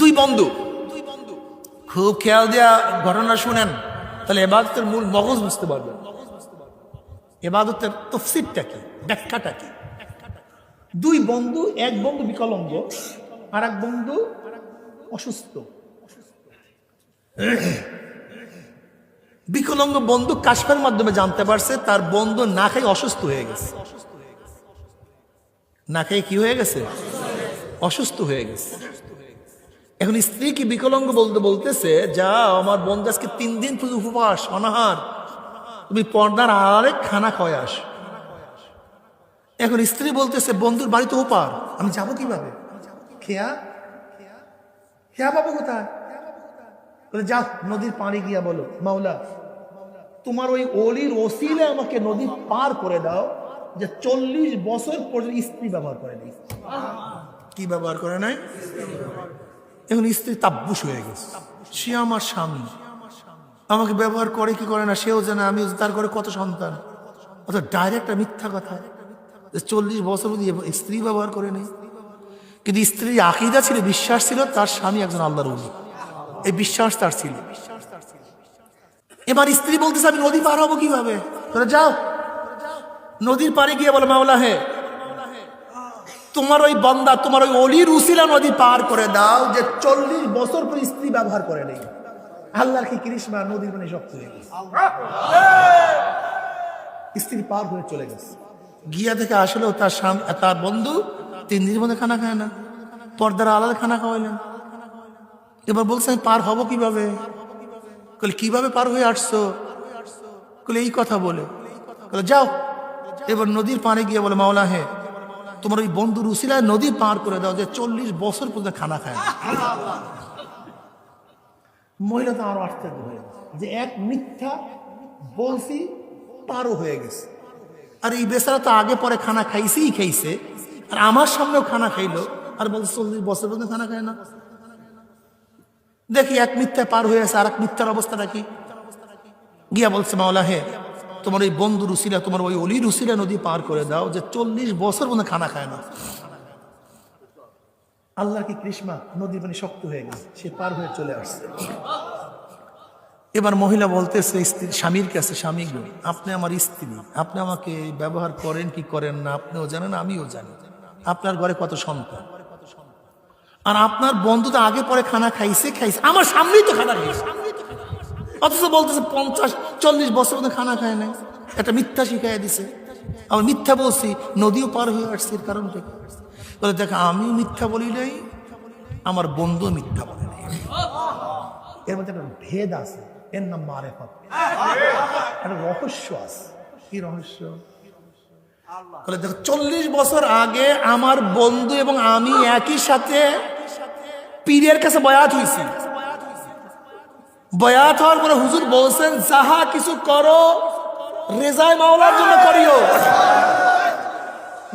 দুই বন্ধু। খুব খেয়াল দেওয়া ঘটনা শুনেন, তাহলে এবাদতের মূল মগজ বুঝতে পারবেন। এবাদতের তফসিরটা কি, ব্যাখ্যাটা কি? দুই বন্ধু, এক বন্ধু বিকলঙ্গ আর এক বন্ধু অসুস্থ। বিকলঙ্গ বন্ধু কাশফের মাধ্যমে জানতে পারছে, তার বন্ধু না খাই অসুস্থ হয়ে গেছে। না খাই কি হয়ে গেছে? অসুস্থ হয়ে গেছে। এখন স্ত্রী কি বিকলঙ্গ বলতে বলতেছে যা আমার বন্ধু আজকে তিন দিন শুধু উপবাস, অনাহার। তুমি পর্দার আড়ালে খানা খাওয়ায় আস। এখন স্ত্রী বলতেছে, বন্ধুর বাড়ি তো ওপার, আমি যাব কীভাবে? খেয়া? খেয়া পাবো কোথায়? যাও, নদীর পানি গিয়া বলো, মাওলা, তোমার ওই অলির ওসিলে আমাকে নদী পার করে দাও, যে চল্লিশ বছর পর্যন্ত স্ত্রী ব্যবহার করে নেই। কি ব্যবহার করে নাই? এখন স্ত্রী তাব্বুস হয়ে গেছে। সে আমার স্বামী। আমাকে ব্যবহার করে, কি করে না, সেও জানে, আমিও তার করে কত সন্তান। অর্থাৎ ডাইরেক্ট মিথ্যা কথা। চল্লিশ বছর মধ্যে স্ত্রী ব্যবহার করে নেই। কিন্তু স্ত্রীর আকিদা ছিল, বিশ্বাস ছিল, তার স্বামী একজন আল্লাহর উলি এই বিশ্বাস তার ছিল। এবার স্ত্রী বলতেছে, আমি নদী পার হব কীভাবে? যাও। নদীর পাড়ে গিয়ে বলে, মাওলা হে তোমার ওই বন্দা তোমার ওই অলির উসিলা নদী পার করে দাও যে চল্লিশ বছর পর স্ত্রী ব্যবহার করে নেই। আল্লাহর কি কৃষ্ণা নদীর মানে শক্ত হয়ে গেছে? স্ত্রী পার হয়ে চলে গেছে। গিয়া থেকে আসলেও তার স্বামী তার বন্ধু তিন দিনের মধ্যে খানা খায় না। পর্দার আলাদা খানা খাওয়াইলেন এবার বলছে আমি পার হব কীভাবে? কলে কীভাবে পার হয়ে আসছো? কলে এই কথা বলে। যাও। এবার নদীর পানে গিয়ে বলে মাওলা হে তোমার ওই বন্ধু রুসিলায় নদী পার করে দাও যে চল্লিশ বছর পর্যন্ত খানা খায় মহিলা তো আরও আশ্চর্য হয়ে যে এক মিথ্যা বলছি পারও হয়ে গেছে। আর এই বেচারা তো আগে পরে খানা খাইছেই খাইছে। আর আমার সামনেও খানা খাইলো আর বলছে চল্লিশ বছর পর্যন্ত খানা খায় না। দেখি এক মিথ্যা পার হয়ে আছে আর এক মিথ্যার অবস্থাটা কি গিয়া বলছে, মাওলা, হে তোমার ওই বন্ধু রুসিলা তোমার ওই অলি রুসিলা নদী পার করে দাও যে চল্লিশ বছর পর্যন্ত খানা খায় না। আল্লাহ কি কৃষ্মা নদীর পানি শক্ত হয়ে গেছে, সে পার হয়ে চলে আসছে। এবার মহিলা বলতেছে, স্ত্রী, স্বামীর কাছে স্বামী আপনি আমার স্ত্রী, আপনি আমাকে ব্যবহার করেন কি করেন না, আপনিও জানেন, আমিও জানি। আপনার ঘরে কত সন্তান? আর আপনার বন্ধু তো আগে পরে খানা খাইছে খাইছে। আমার সামনেই তো খানা খাইছে। অথচ বলতেছে, পঞ্চাশ, চল্লিশ বছর মধ্যে খানা খায় নাই। একটা মিথ্যা শিখাই দিছে। আমার মিথ্যা বলছি, নদীও পার হয়ে আসছে, এর কারণটা কি? বলে, দেখ আমিও মিথ্যা বলি নাই, আমার বন্ধু মিথ্যা বলে নাই। এর মধ্যে একটা ভেদ আছে। এর নাম মারেফত। একটা রহস্য আছে। কি রহস্য? বলে, দেখো, চল্লিশ বছর আগে আমার বন্ধু এবং আমি একই সাথে পীরের কাছে বয়াত হয়েছি বয়াত হওয়ার পরে হুজুর বলছেন, যাহা কিছু করো, রেজায় মাওলার জন্য করিও।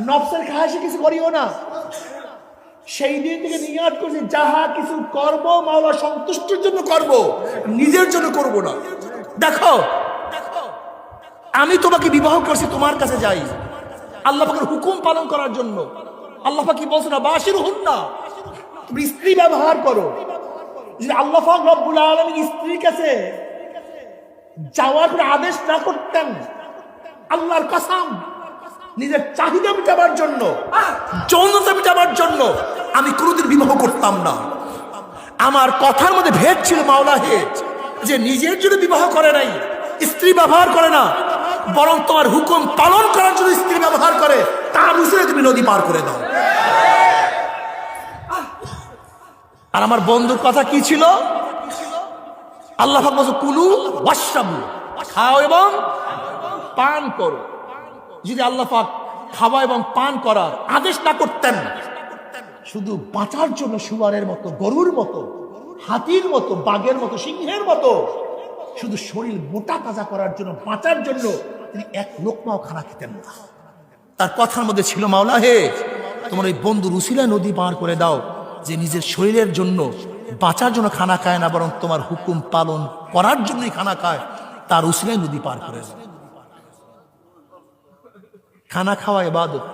নফসের খাহাসে কিছু করিও না। সেই দিন থেকে নিয়াদ করছি, যাহা কিছু করব, মাওলা সন্তুষ্টির জন্য করব, নিজের জন্য করব না। দেখো, আমি তোমাকে বিবাহ করছি, তোমার কাছে যাই। আল্লাহ পাকের হুকুম পালন করার জন্য। আল্লাহ কি বলছে না বাসির হুন না তুমি স্ত্রী ব্যবহার করো। যদি আল্লাহ রব্বুল আলামিন স্ত্রীর কাছে যাওয়ার আদেশ না করতেন। আল্লাহর নিজের চাহিদা জন্য, যৌনতা জন্য আমি কোনোদিন বিবাহ করতাম না। আমার কথার মধ্যে ভেদ ছিল মাওলা হেদ যে নিজের জন্য বিবাহ করে নাই, স্ত্রী ব্যবহার করে না, বরং তোমার হুকুম পালন করার জন্য স্ত্রী ব্যবহার করে, তার উসরে তুমি নদী পার করে দাও। আর আমার বন্ধুর কথা কি ছিল? আল্লাহ কুলু ওয়াশরাবু, খাও এবং পান করো। যদি আল্লাহ খাওয়া এবং পান করার আদেশ না করতেন, শুধু বাঁচার জন্য সুয়ারের মতো, গরুর মতো, হাতির মতো, বাঘের মতো, সিংহের মতো, শুধু শরীর মোটা তাজা করার জন্য, বাঁচার জন্য তিনি এক লোকমাও খানা খেতেন না। তার কথার মধ্যে ছিল, মাওলা হে, তোমার ওই বন্ধু রুসিলা নদী পার করে দাও যে নিজের শরীরের জন্য বাঁচার জন্য খানা খায় না, বরং তোমার হুকুম পালন করার জন্যই খানা খায়, তার উসিলাই নদী পার করে খানা খাওয়া এবাদত